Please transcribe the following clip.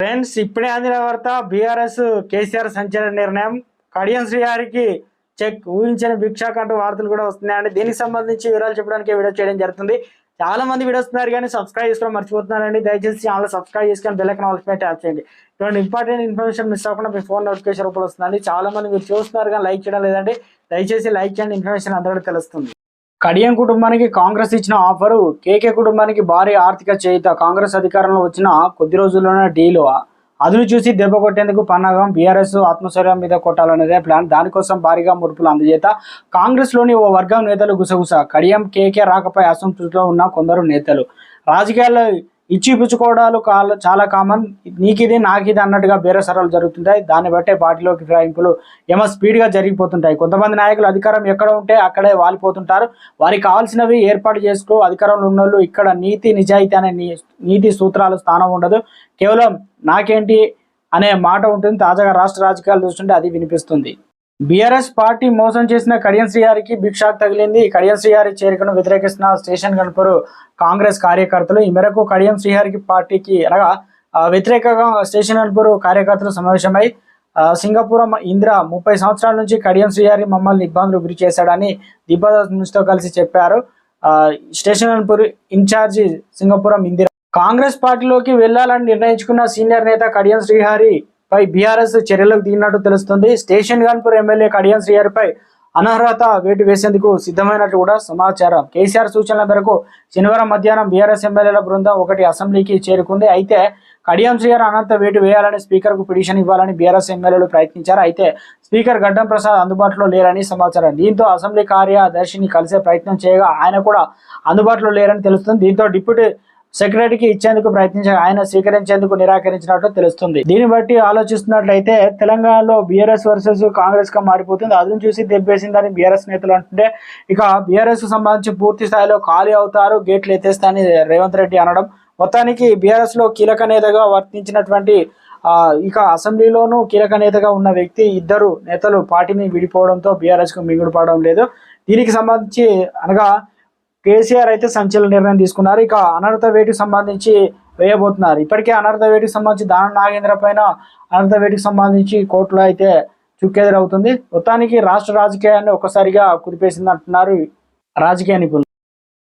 Friends ఇప్పుడే అందిన వార్త బీఆర్ఎస్ కేసీఆర్ సంచలన నిర్ణయం. కడియం శ్రీహారికి చెక్ ఊహించిన భిక్షాక్ అంటూ వార్తలు కూడా వస్తున్నాయండి. దీనికి సంబంధించి వివరాలు చెప్పడానికి వీడియో చేయడం జరుగుతుంది. చాలా మంది వీడియో వస్తున్నారు కానీ సబ్స్క్రైబ్ చేసుకోవడం మర్చిపోతున్నారండి. దయచేసి ఛానల్ సబ్స్క్రైబ్ చేసుకొని బెల్ ఐకాన్ ఆల్స్ ట్యాప్ చేయండి. ఇటువంటి ఇంపార్టెంట్ ఇన్ఫర్మేషన్ మిస్ అవ్వకుండా మీ ఫోన్ నోటిఫికేషన్ రూపంలో వస్తుందండి. చాలా మంది మీరు చూస్తున్నారు కానీ లైక్ చేయడం లేదండి. దయచేసి లైక్ చేయండి. ఇన్ఫర్మేషన్ అందరికీ తెలుస్తుంది. కడియం కుటుంబానికి కాంగ్రెస్ ఇచ్చిన ఆఫరు కేకే కుటుంబానికి భారీ ఆర్థిక చేయిత కాంగ్రెస్ అధికారంలో వచ్చిన కొద్ది రోజుల్లోనే డీలు. అదును చూసి దెబ్బ కొట్టేందుకు పన్నాగం బీఆర్ఎస్ ఆత్మశౌర్యం మీద కొట్టాలనేదే ప్లాన్. దానికోసం భారీగా ముడుపులు అందజేత కాంగ్రెస్లోని ఓ వర్గం నేతలు గుసగుస. కడియం కేకే రాకపై అసంతృప్తిలో ఉన్న కొందరు నేతలు. రాజకీయాల్లో ఇచ్చి పుచ్చుకోవడాలు చాలా కామన్. నీకిది నాకిది అన్నట్టుగా బేరసరాలు జరుగుతుంటాయి. దాన్ని బట్టే పార్టీలోకి ఫిరాయింపులు ఏమో స్పీడ్గా జరిగిపోతుంటాయి. కొంతమంది నాయకులు అధికారం ఎక్కడ ఉంటే అక్కడే వాలిపోతుంటారు. వారికి కావాల్సినవి ఏర్పాటు చేసుకో. అధికారంలో ఉన్నోళ్ళు ఇక్కడ నీతి నిజాయితీ అనే నీ- నీతి సూత్రాలు స్థానం ఉండదు. కేవలం నాకేంటి అనే మాట ఉంటుంది. తాజాగా రాష్ట్ర రాజకీయాలు చూస్తుంటే అది వినిపిస్తుంది. బీఆర్ఎస్ పార్టీ మోసం చేసిన కడియం శ్రీహారికి భిక్షాక్ తగిలింది. కడియం శ్రీహారి చేరికను వ్యతిరేకిస్తున్న స్టేషన్ గణపరు కాంగ్రెస్ కార్యకర్తలు ఈ మేరకు కడియం శ్రీహారికి పార్టీకి అనగా వ్యతిరేకంగా స్టేషన్ గణపరు కార్యకర్తలు సమావేశమై ఆ, సింగపురం ఇందిర ముప్పై సంవత్సరాల నుంచి కడియం శ్రీహారి మమ్మల్ని ఇబ్బందులు గురి చేశాడని దీపాదాస్ మున్సితో కలిసి చెప్పారు. ఆ, స్టేషన్ గణపూర్ ఇన్ఛార్జి సింగపురం ఇందిర. కాంగ్రెస్ పార్టీలోకి వెళ్ళాలని నిర్ణయించుకున్న సీనియర్ నేత కడియం శ్రీహారి పై బీఆర్ఎస్ చర్యలకు దిగినట్టు తెలుస్తుంది. స్టేషన్ గన్పూర్ ఎమ్మెల్యే కడియం శ్రీగారిపై అనర్హత వేటు వేసేందుకు సిద్ధమైనట్టు కూడా సమాచారం. కేసీఆర్ సూచనల మేరకు శనివారం మధ్యాహ్నం బీఆర్ఎస్ ఎమ్మెల్యేల బృందం ఒకటి అసెంబ్లీకి చేరుకుంది. అయితే కడియం శ్రీహారి అనర్హత వేటు వేయాలని స్పీకర్కు పిటిషన్ ఇవ్వాలని బీఆర్ఎస్ ఎమ్మెల్యేలు ప్రయత్నించారు. అయితే స్పీకర్ గడ్డం ప్రసాద్ అందుబాటులో లేరని సమాచారం. దీంతో అసెంబ్లీ కార్యదర్శిని కలిసే ప్రయత్నం చేయగా ఆయన కూడా అందుబాటులో లేరని తెలుస్తుంది. దీంతో డిప్యూటీ సెక్రటరీకి ఇచ్చేందుకు ప్రయత్నించగా ఆయన స్వీకరించేందుకు నిరాకరించినట్లు తెలుస్తుంది. దీన్ని బట్టి ఆలోచిస్తున్నట్లయితే తెలంగాణలో బీఆర్ఎస్ వర్సెస్ కాంగ్రెస్గా మారిపోతుంది అదును చూసి దెబ్బేసిందని బీఆర్ఎస్ నేతలు అంటుంటే ఇక బీఆర్ఎస్కు సంబంధించి పూర్తి స్థాయిలో ఖాళీ అవుతారు గేట్లు ఎత్తేస్తాయని రేవంత్ రెడ్డి అనడం. మొత్తానికి బీఆర్ఎస్లో కీలక నేతగా వర్తించినటువంటి ఆ, ఇక అసెంబ్లీలోనూ కీలక నేతగా ఉన్న వ్యక్తి ఇద్దరు నేతలు పార్టీని విడిపోవడంతో బీఆర్ఎస్కు మింగుడు పడడం లేదు. దీనికి సంబంధించి అనగా కేసీఆర్ అయితే సంచలన నిర్ణయం తీసుకున్నారు. ఇక అనర్హత వేటికి సంబంధించి వేయబోతున్నారు. ఇప్పటికే అనర్హత వేటికి సంబంధించి దాన నాగేంద్ర పైన అనర్హత వేటికి సంబంధించి కోర్టులో అయితే చుక్కెదురవుతుంది. మొత్తానికి రాష్ట్ర రాజకీయాన్ని ఒక్కసారిగా కుదిపేసింది అంటున్నారు రాజకీయ నిపుణులు.